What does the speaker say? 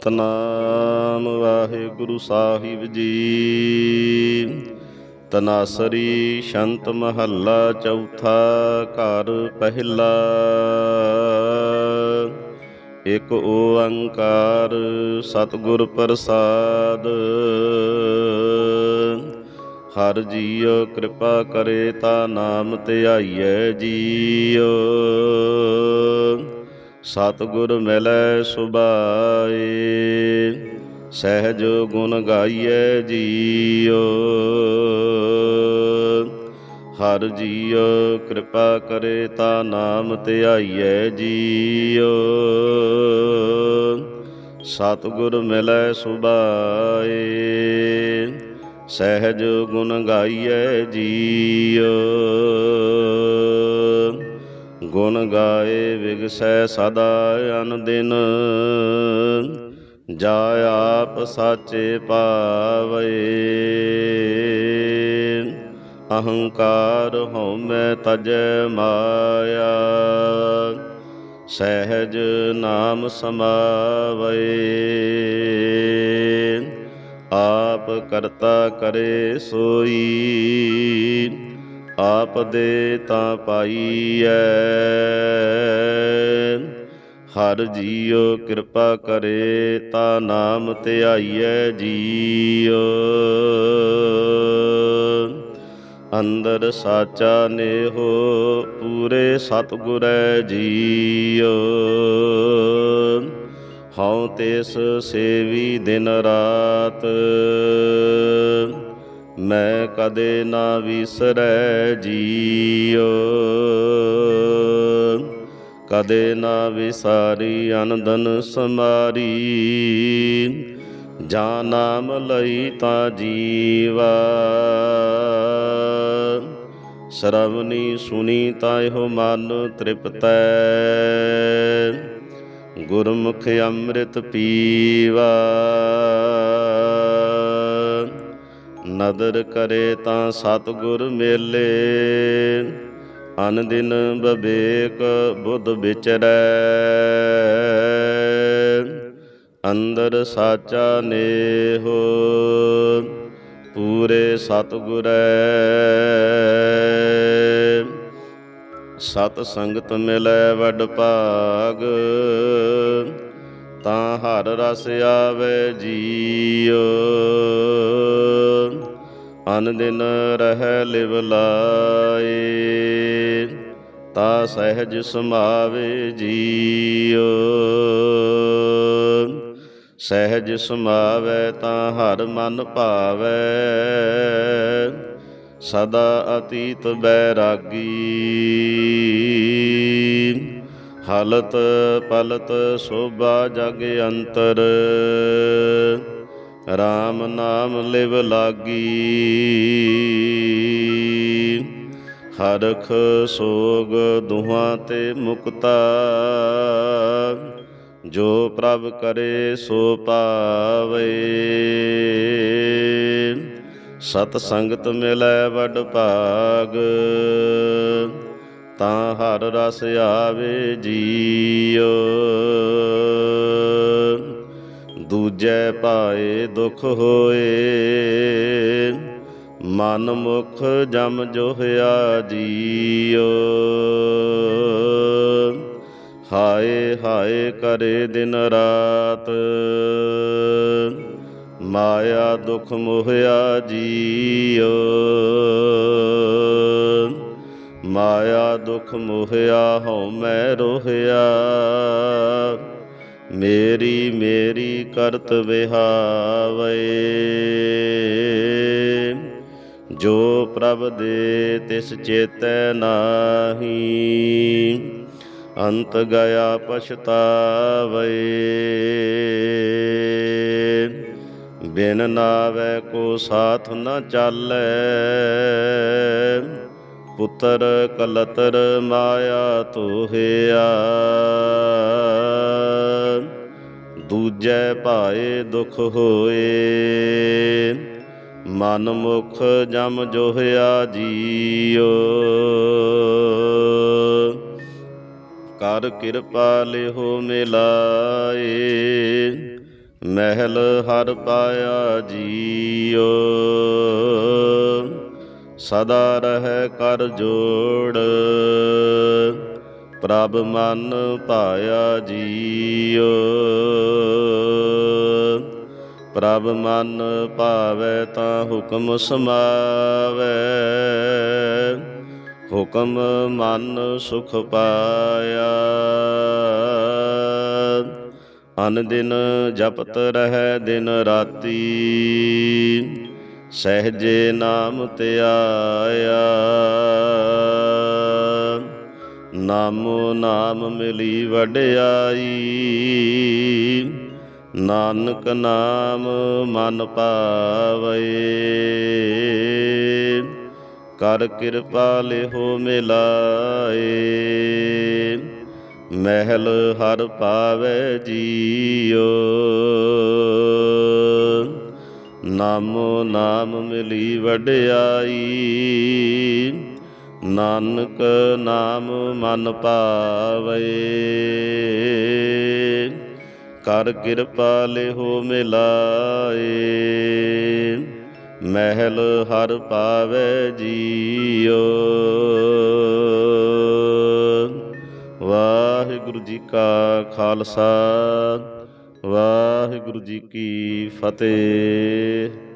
ਸਤਨਾਮ ਵਾਹਿਗੁਰੂ ਸਾਹਿਬ ਜੀ। ਤਨਾਸਰੀ ਸ਼ੰਤ ਮਹੱਲਾ ਚੌਥਾ ਘਰ ਪਹਿਲਾ। ਇਕ ਓੰਕਾਰ ਸਤਿਗੁਰ ਪ੍ਰਸਾਦ। ਹਰ ਜੀਉ ਕਿਰਪਾ ਕਰੇ ਤਾ ਨਾਮ ਧਿਆਈਐ ਜੀਉ। ਸਤਿਗੁਰ ਮਿਲੈ ਸੁਭਾਏ, ਸਹਿਜ ਗੁਣ ਗਾਈਐ ਜੀਉ। ਹਰ ਜੀਉ ਕਿਰਪਾ ਕਰੇ ਤਾ ਨਾਮ ਧਿਆਈਐ ਜੀਉ। ਸਤਿਗੁਰ ਮਿਲੈ ਸੁਭਾਏ, ਸਹਿਜ ਗੁਣ ਗਾਈਐ ਜੀਉ। ਗੁਣ ਗਾਏ ਵਿਗਸੈ ਸਦਾ ਅਨ ਦਿਨ ਜਾ ਆਪ ਸਾਚੇ ਪਾਵੇ ਅਹੰਕਾਰ ਹਉਮੈ ਤਜ਼ ਮਾਇਆ। ਸਹਿਜ ਨਾਮ ਸਮਾਵੇ ਆਪ ਕਰਤਾ ਕਰੇ ਸੋਈ। ਆਪ ਦੇ ਤਾਂ ਪਾਈਐ। ਹਰ ਜੀਉ ਕਿਰਪਾ ਕਰੇ ਤਾ ਨਾਮ ਧਿਆਈਐ ਜੀਉ। ਅੰਦਰ ਸਾਚਾ ਨੇਹੋ ਪੂਰੇ ਸਤਿਗੁਰੈ ਜੀਉ। ਹਉ ਤਿਸ ਸੇਵੀ ਦਿਨ ਰਾਤ। ਮੈਂ ਕਦੇ ਨਾ ਵਿਸਰੈ ਜੀਉ ਕਦੇ ਨਾ ਵਿਸਾਰੀ ਅਨੰਦਨ ਸਮਾਰੀ। ਜਾਂ ਨਾਮ ਲਈ ਤਾਂ ਜੀਵਾ। ਸਰਵਨੀ ਸੁਣੀ ਤਾਂ ਇਹੋ ਮਨ ਤ੍ਰਿਪਤੈ। ਗੁਰਮੁਖ ਅੰਮ੍ਰਿਤ ਪੀਵਾ। ਨਦਰ ਕਰੇ ਤਾਂ ਸਤਿਗੁਰ ਮੇਲੇ। ਅਨ ਦਿਨ ਬਵੇਕ ਬੁੱਧ ਵਿਚਰੈ। ਅੰਦਰ ਸਾਚਾ ਨੇਹੋ ਪੂਰੇ ਸਤਿਗੁਰੈ। ਸਤ ਸੰਗਤ ਮਿਲੈ ਵੱਡ ਭਾਗ, ਤਾਂ ਹਰ ਰਸ ਆਵੇ ਜੀਉ। ਅਨ ਦਿਨ ਰਹਿ ਲਿਵ ਲਾਏ, ਤਾ ਸਹਿਜ ਸਮਾਵੇ ਜੀਉ। ਸਹਿਜ ਸਮਾਵੇ ਤਾਂ ਹਰ ਮਨ ਭਾਵੇ, ਸਦਾ ਅਤੀਤ ਬੈਰਾਗੀ। ਹਲਤ ਪਲਤ ਸੋਭਾ ਜਗ ਅੰਤਰ RAM ਨਾਮ ਲਿਵ ਲਾਗੀ। ਹਰਖ ਸੋਗ ਦੁਹਾਂ ਤੇ ਮੁਕਤਾ। ਜੋ ਪ੍ਰਭ ਕਰੇ ਸੋ ਪਾਵੇ। ਸਤ ਸੰਗਤ ਮਿਲੈ ਵੱਡ ਭਾਗ। ਤਾਂ ਹਰ ਰਸ ਆਵੇ ਜੀਉ। ਜੈ ਪਾਏ ਦੁਖ ਹੋਏ। ਮਨ ਮੁਖ ਜਮ ਜੋਹਿਆ ਜੀਉ ਹਾਏ ਹਾਏ ਕਰੇ ਦਿਨ ਰਾਤ। ਮਾਇਆ ਦੁਖ ਮੋਹਿਆ ਜੀਉ ਮਾਇਆ ਦੁਖ ਮੋਹਿਆ ਹਉ ਮੈਂ ਰੋਹਿਆ। ਮੇਰੀ ਮੇਰੀ ਕਰਤ ਵਿਹਾਵੇ। ਜੋ ਪ੍ਰਭ ਦੇ ਤਿਸ ਚੇਤੈ ਨਾਹੀ, ਅੰਤ ਗਿਆ ਪਛਤਾਵੇ। ਬਿਨ ਨਾਵੇ ਕੋ ਸਾਥ ਨ ਚਾਲੈ। ਪੁੱਤਰ ਕਲਤਰ ਮਾਇਆ ਤੋਹਿਆ। ਦੂਜੈ ਭਾਏ ਦੁਖ ਹੋਏ। ਮਨ ਮੁਖ ਜਮ ਜੋਹਿਆ ਜੀਓ। ਕਰ ਕਿਰਪਾ ਲਿਹੋ ਮਿਲਾਏ। ਮਹਿਲ ਹਰ ਪਾਇਆ ਜੀਓ। ਸਦਾ ਰਹਿ ਕਰ ਜੋੜ। ਪ੍ਰਭ ਮਨ ਪਾਇਆ ਜੀਉ ਪ੍ਰਭ ਮਨ ਭਾਵੈ ਤਾਂ ਹੁਕਮ ਸਮਾਵੈ। ਹੁਕਮ ਮਨ ਸੁਖ ਪਾਇਆ। ਅਨ ਦਿਨ ਜਪਤ ਰਹਿ ਦਿਨ ਰਾਤੀ। ਸਹਜੇ ਨਾਮ ਧਿਆਇਆ ਨਾਮੋ ਨਾਮ ਮਿਲੀ ਵਡਿਆਈ। ਨਾਨਕ ਨਾਮ ਮਨ ਪਾਵੇ। ਕਰ ਕਿਰਪਾ ਲਿਹੋ ਮਿਲਾਏ। ਮਹਿਲ ਹਰ ਪਾਵੇ ਜੀਓ ਨਾਮੋ ਨਾਮ ਮਿਲੀ ਵਡਿਆਈ। ਨਾਨਕ ਨਾਮ ਮਨ ਪਾਵੇ। ਕਰ ਕਿਰਪਾ ਲਿਹੋ ਮਿਲਾਏ। ਮਹਿਲ ਹਰ ਪਾਵੇ ਜੀਓ ਵਾਹਿਗੁਰੂ ਜੀ ਕਾ ਖਾਲਸਾ, ਵਾਹਿਗੁਰੂ ਜੀ ਕੀ ਫਤਿਹ।